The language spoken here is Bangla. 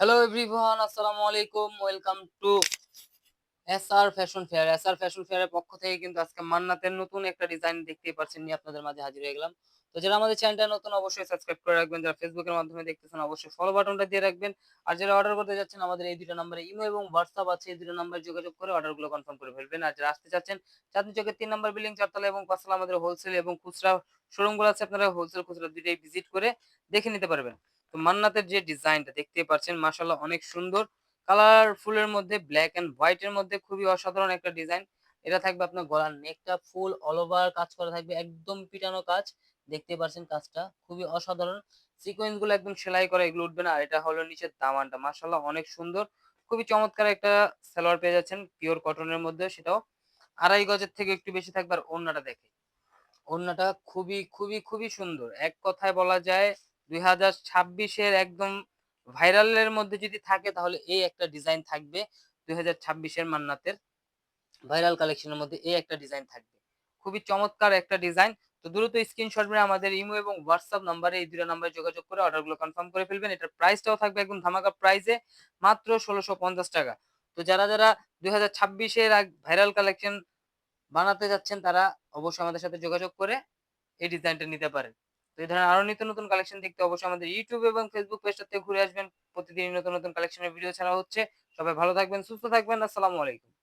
হ্যালো এভরিওয়ান আসসালামু আলাইকুম welcome to SR fashion fair SR fashion ফেয়ারের পক্ষ থেকে কিন্তু আজকে মান্নাতের নতুন একটা ডিজাইন দেখতে পাচ্ছেন নিয়ে আপনাদের মাঝে হাজির হয়ে গেলাম। তো যারা আমাদের চ্যানেলটা নতুন, অবশ্যই সাবস্ক্রাইব করে রাখবেন। যারা ফেসবুকের মাধ্যমে দেখতেছেন, অবশ্যই ফলো বাটনটা দিয়ে রাখবেন। আর যারা অর্ডার করতে যাচ্ছেন, আমাদের এই দুটো নম্বরে ইমো এবং হোয়াটসঅ্যাপ আছে। এই দুটো নম্বরে যোগাযোগ করে অর্ডারগুলো কনফার্ম করে ফেলবেন। আর যারা আসতে চাচ্ছেন, চাঁদনি চকের তিন নম্বর বিল্ডিং চারতলা এবং পাঁচতলা আমাদের হোলসেল এবং খুচরা শোরুমগুলো আছে, আপনারা হোলসেল খুচরা দুইটাই ভিজিট করে দেখে নিতে পারবেন। তো মান্নাতের যে ডিজাইনটা দেখতে পাচ্ছেন মাশাল্লাহ অনেক সুন্দর। কালারফুলের মধ্যে ব্ল্যাক এন্ড হোয়াইট এর মধ্যে খুবই অসাধারণ একটা ডিজাইন। এটা থাকবে আপনার গলার নেকটা ফুল অল ওভার কাজ করা থাকবে, একদম পিটানো কাজ। দেখতে পাচ্ছেন কাজটা, খুবই অসাধারণ। সিকোয়েন্সগুলো একদম সেলাই করা এগুলো উঠবে না, আর এটা হলো নিচের দামানটা। মাশাল্লাহ অনেক সুন্দর। খুবই চমৎকার একটা সালোয়ার পেয়ে যাচ্ছেন পিওর কটনের মধ্যে, সেটাও। আড়াই গজের থেকে একটু বেশি থাকবে, আর ওড়নাটা দেখে ওড়নাটা খুবই খুবই খুবই সুন্দর। এক কথায় বলা যায় দুই হাজার ছাব্বিশের একদম ভাইরালের মধ্যে যদি থাকে, তাহলে এই একটা ডিজাইন থাকবে। দুই হাজার মান্নাতের ভাইরাল কালেকশনের মধ্যে এই একটা ডিজাইন থাকবে। খুবই চমৎকার একটা ডিজাইন তো দ্রুত স্ক্রিনশট মেরে আমাদের ইমো এবং হোয়াটসঅ্যাপ নাম্বারে এই দুটো নাম্বারে যোগাযোগ করে অর্ডারগুলো কনফার্ম করে ফেলবেন। এটার প্রাইসটাও থাকবে একদম ধামাকা প্রাইসে মাত্র ষোলোশো পঞ্চাশ টাকা। তো যারা যারা দুই হাজার ছাব্বিশের ভাইরাল কালেকশন বানাতে যাচ্ছেন, তারা অবশ্যই আমাদের সাথে যোগাযোগ করে এই ডিজাইনটা নিতে পারেন। তো এই ধরনের আরও নিত্য নতুন কালেকশন দেখতে অবশ্যই আমাদের ইউটিউব এবং ফেসবুক পেজটাতে ঘুরে আসবেন। প্রতিদিন নতুন নতুন কালেকশনের ভিডিও ছাড়া হচ্ছে। সবাই ভালো থাকবেন, সুস্থ থাকবেন। আসসালামু আলাইকুম।